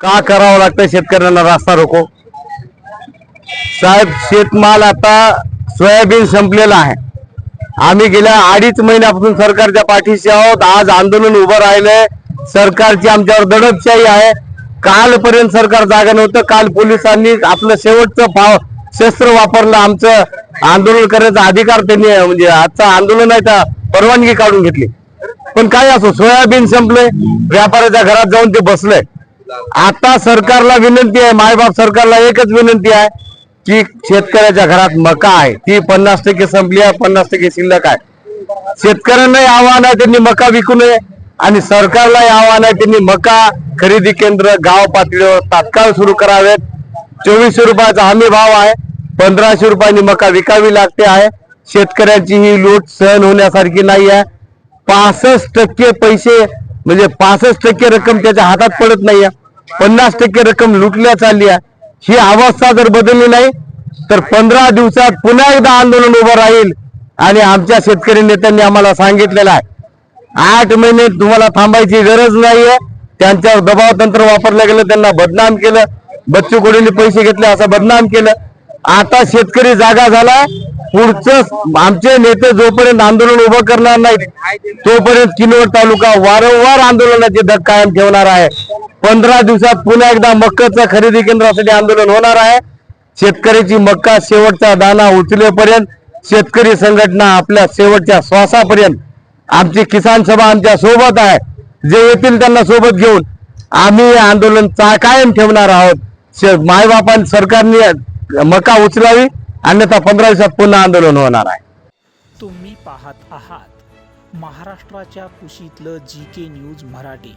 का करावं लागतं शेतकऱ्यांना रास्ता रोको? साहेब शेतमाल आता सोयाबीन संपलेला आहे. आम्ही गेल्या अडीच महिन्यापासून सरकारच्या पाठीशी आहोत. आज आंदोलन उभं राहिलंय. सरकारची आमच्यावर दडपशाही आहे. कालपर्यंत सरकार जागा नव्हतं. काल पोलिसांनी आपलं शेवटचं पाव शस्त्र वापरलं. आमचं आंदोलन करण्याचा अधिकार त्यांनी म्हणजे आजचं आंदोलन आहे त्या परवानगी काढून घेतली. पण काय असो सोयाबीन संपले व्यापाऱ्याच्या घरात जाऊन ते बसलंय. आता सरकारला विनंती आहे मायबाप सरकारला एकच विनंती आहे की शेतकऱ्याच्या घरात मका आहे. ती पन्नास टक्के संपली आहे पन्नास टक्के शिल्लक आहे. शेतकऱ्यांनाही आव्हान आहे त्यांनी मका विकू नये आणि सरकारलाही आव्हान आहे त्यांनी मका खरेदी केंद्र गाव पातळीवर तात्काळ सुरू करावेत. चोवीसशे रुपयाचा हमी भाव आहे पंधराशे रुपयांनी मका विकावी लागते आहे. शेतकऱ्यांची ही लूट सहन होण्यासारखी नाही आहे. पासष्ट टक्के पैसे म्हणजे पासष्ट टक्के रक्कम त्याच्या हातात पडत नाही पन्नास टक्के रक्कम लुटल्या चालली आहे ही अवस्था जर बदलली नाही तर पंधरा दिवसात पुन्हा एकदा आंदोलन उभं राहील. आणि आमच्या शेतकरी नेत्यांनी आम्हाला सांगितलेलं आहे. आठ महिने तुम्हाला थांबायची गरज नाहीये. त्यांच्यावर दबाव तंत्र वापरलं गेलं त्यांना बदनाम केलं. बच्चू कोडीने पैसे घेतले असं बदनाम केलं. आता शेतकरी जागा झाला. पुढचं आमचे नेते जोपर्यंत आंदोलन उभं करणार नाहीत तोपर्यंत किनवट तालुका वारंवार आंदोलनाचे धग कायम ठेवणार आहे. पंधरा दिवसात पुन्हा एकदा मक्काचं खरेदी केंद्रासाठी आंदोलन होणार आहे. शेतकऱ्याची मक्का शेवटचा दाना उचलेपर्यंत शेतकरी संघटना आपल्या शेवटच्या श्वासापर्यंत आमची किसान सभा आमच्यासोबत आहे. जे येतील त्यांना सोबत घेऊन आम्ही हे आंदोलन चा कायम ठेवणार आहोत. शे- मायबापां सरकारने मका उचलावी. अन्यथा पंधरा दिवसात पुन्हा आंदोलन होणार आहे. तुम्ही पाहत आहात महाराष्ट्राच्या कुशीतलं जी के न्यूज मराठी.